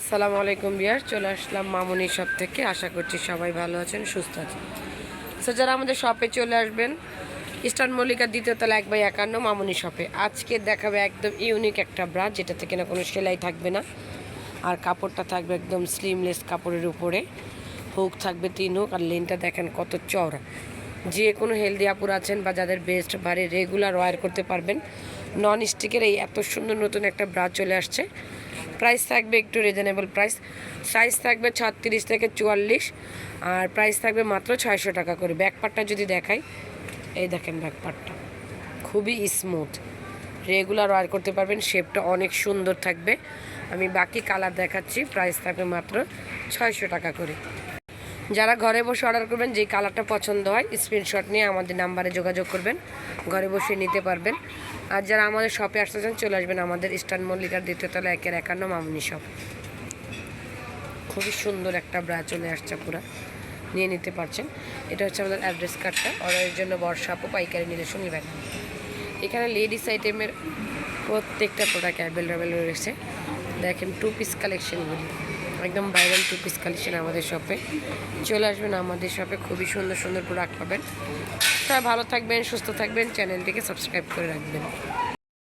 আসসালামু আলাইকুম বিয়ার চলে আসলাম মামুনি শপ থেকে। আশা করছি সবাই ভালো আছেন, সুস্থ আছেন। সো যারা আমাদের শপে চলে আসবেন, ইস্টার্ন মল্লিকার দ্বিতীয় তলা এক বাই একান্ন মামুনি শপে আজকে দেখাবে একদম ইউনিক একটা ব্রা যেটাতে কিনা কোনো সেলাই থাকবে না। আর কাপড়টা থাকবে একদম স্লিমলেস কাপড়ের উপরে। হুক থাকবে তিন হুক আর লেনটা দেখেন কত চওড়া। যে কোনো হেলদি আপুর আছেন বা যাদের বেস্ট বাড়ি রেগুলার ওয়ার করতে পারবেন নন স্টিকের এই এত সুন্দর নতুন একটা ব্রা চলে আসছে। প্রাইস থাকবে একটু রিজনেবল প্রাইস সাইজ থাকবে ছত্রিশ থেকে চুয়াল্লিশ। আর প্রাইস থাকবে মাত্র ছয়শো টাকা করে। ব্যাকপারটা যদি দেখাই, এই দেখেন ব্যাকপারটা খুবই স্মুথ রেগুলার ওয়ার করতে পারবেন শেপটা অনেক সুন্দর থাকবে। আমি বাকি কালার দেখাচ্ছি। প্রাইস থাকবে মাত্র ছয়শো টাকা করে। যারা ঘরে বসে অর্ডার করবেন যেই কালারটা পছন্দ হয় স্ক্রিনশট নিয়ে আমাদের নাম্বারে যোগাযোগ করবেন। ঘরে বসে নিতে পারবেন। আর যারা আমাদের শপে আসতে চান চলে আসবেন আমাদের ইস্টার্ন মল্লিকার দ্বিতীয়তলা একের একান্ন মামুনি শপ খুবই সুন্দর একটা ব্রা চলে আসছে পুরো। নিয়ে নিতে পারছেন। এটা হচ্ছে আমাদের অ্যাড্রেস কার্ডটা অর্ডারের জন্য বর্ষা আপু পাইকারি নিলে নেবেন এখানে লেডিস আইটেমের প্রত্যেকটা প্রোডাক্ট অ্যাভেলেবেল রয়েছে। দেখেন টু পিস কালেকশনগুলি একদম ভাইরাল টু পিস কালেকশন আমাদের শপে চলে আসবেন আমাদের শপে খুবই সুন্দর সুন্দর প্রোডাক্ট পাবেন। সবাই ভালো থাকবেন, সুস্থ থাকবেন চ্যানেলটিকে সাবস্ক্রাইব করে রাখবেন।